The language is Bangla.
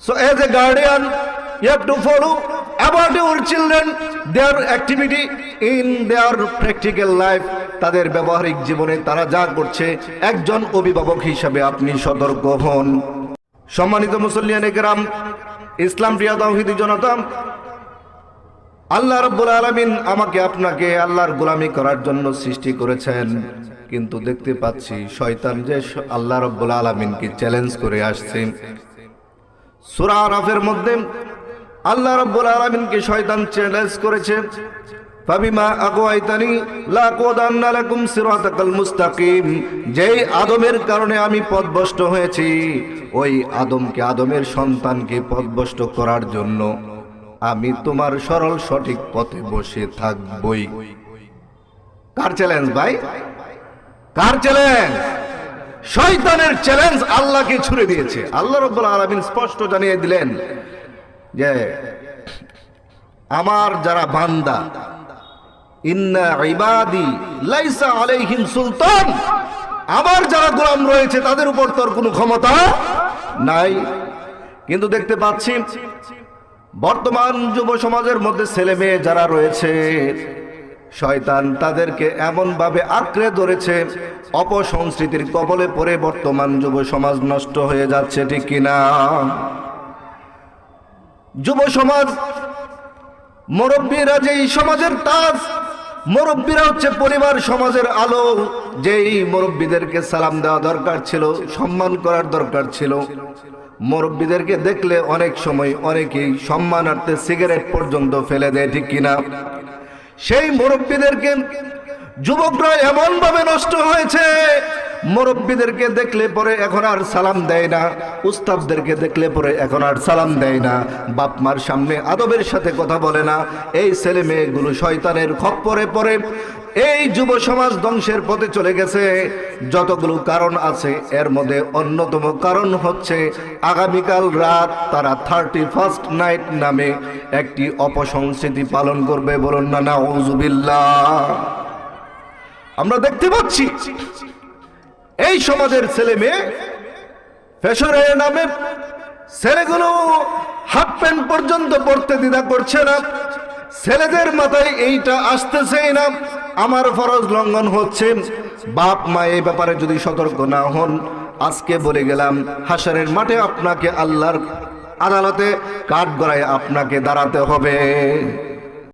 So as a guardian, you have to follow about your children, their activity in their practical life. তাদের ব্যবহারিক জীবনে তারা যা করছে একজন অভিভাবক হিসাবে আপনি সতর্ক হন সম্মানিত মুসল্লিয়ান একরাম ইসলাম প্রিয়া তাওহিদি জনতা আল্লাহ রব্বুল আলমিন আমাকে আপনাকে আল্লাহর গোলামি করার জন্য সৃষ্টি করেছেন কিন্তু দেখতে পাচ্ছি শয়তান যে আল্লাহ রব্বুল আলমিনকে চ্যালেঞ্জ করে আসছে সুরা আরাফের মধ্যে আল্লাহ রব্বুল আলমিনকে শয়তান চ্যালেঞ্জ করেছে। ফাবিমা আগওয়াইতানি লাকুদান্না লাকুম সিরাতাকাল মুস্তাকিম। যেই আদমের কারণে আমি পথভ্রষ্ট হয়েছি, ওই আদমকে, আদমের সন্তানকে পথভ্রষ্ট করার জন্য আমি তোমার সরল সঠিক পথে বসে থাকবই। কার চ্যালেঞ্জ ভাই? কার চ্যালেঞ্জ শয়তানের চ্যালেঞ্জ আল্লাহকে ছুড়ে দিয়েছে। আল্লাহ রব্বুল আলামিন স্পষ্ট জানিয়ে দিলেন যে, আমার যারা বান্দা, ইন্না ইবাদি লাইসা আলাইহিম সুলতান, আমার যারা গোলাম রয়েছে, তাদের উপর তোর কোনো ক্ষমতা নাই। কিন্তু দেখতে পাচ্ছি, বর্তমান যুব সমাজের মধ্যে ছেলে মেয়ে যারা রয়েছে শয়তান তাদেরকে এমন ভাবে আঁকড়ে ধরেছে, অপসংস্কৃতির কবলে পড়ে বর্তমান যুব সমাজ নষ্ট হয়ে যাচ্ছে, ঠিক কিনা যুব সমাজ, মুরব্বীরা যেই সমাজের তাজ, মুরব্বীরা হচ্ছে পরিবার সমাজের আলো, যেই মুরব্বীদেরকে সালাম দেওয়া দরকার ছিল, সম্মান করার দরকার ছিল। মুরব্বীদেরকে দেখলে অনেক সময় অনেকেই সম্মানার্থে সিগারেট পর্যন্ত ফেলে দেয়, ঠিক কিনা সেই মুরব্বীদেরকে যুবকরা এমন ভাবে নষ্ট হয়েছে মুরব্বীদেরকে দেখলে পরে এখন আর সালাম দেয় না উস্তাবদেরকে দেখলে পরে এখন আর সালাম দেয় না। বাপ মার সামনে আদবের সাথে কথা বলে না, এই ছেলে মেয়েগুলো শয়তানের খপ্পরে পড়ে। এই যুব সমাজ ধ্বংসের পথে চলে গেছে। যতগুলো কারণ আছে, এর মধ্যে অন্যতম কারণ হচ্ছে আগামীকাল রাত তারা থার্টি ফার্স্ট নাইট নামে একটি অপসংস্কৃতি পালন করবে বলুন না না আমরা দেখতে পাচ্ছি এই সমাজের ছেলে মেয়ে ফ্যাশনের নামে ছেলেগুলো হাফ প্যান্ট পর্যন্ত পড়তে দ্বিধা করছে না। ছেলেদের মাথায় এইটা আসতেছেই না। আমার ফরজ লঙ্ঘন হচ্ছে। বাপ, মা, এই ব্যাপারে যদি সতর্ক না হন, আজকে বলে গেলাম, হাসারের মাঠে আপনাকে আল্লাহর আদালতে কাঠ গড়ায় আপনাকে দাঁড়াতে হবে।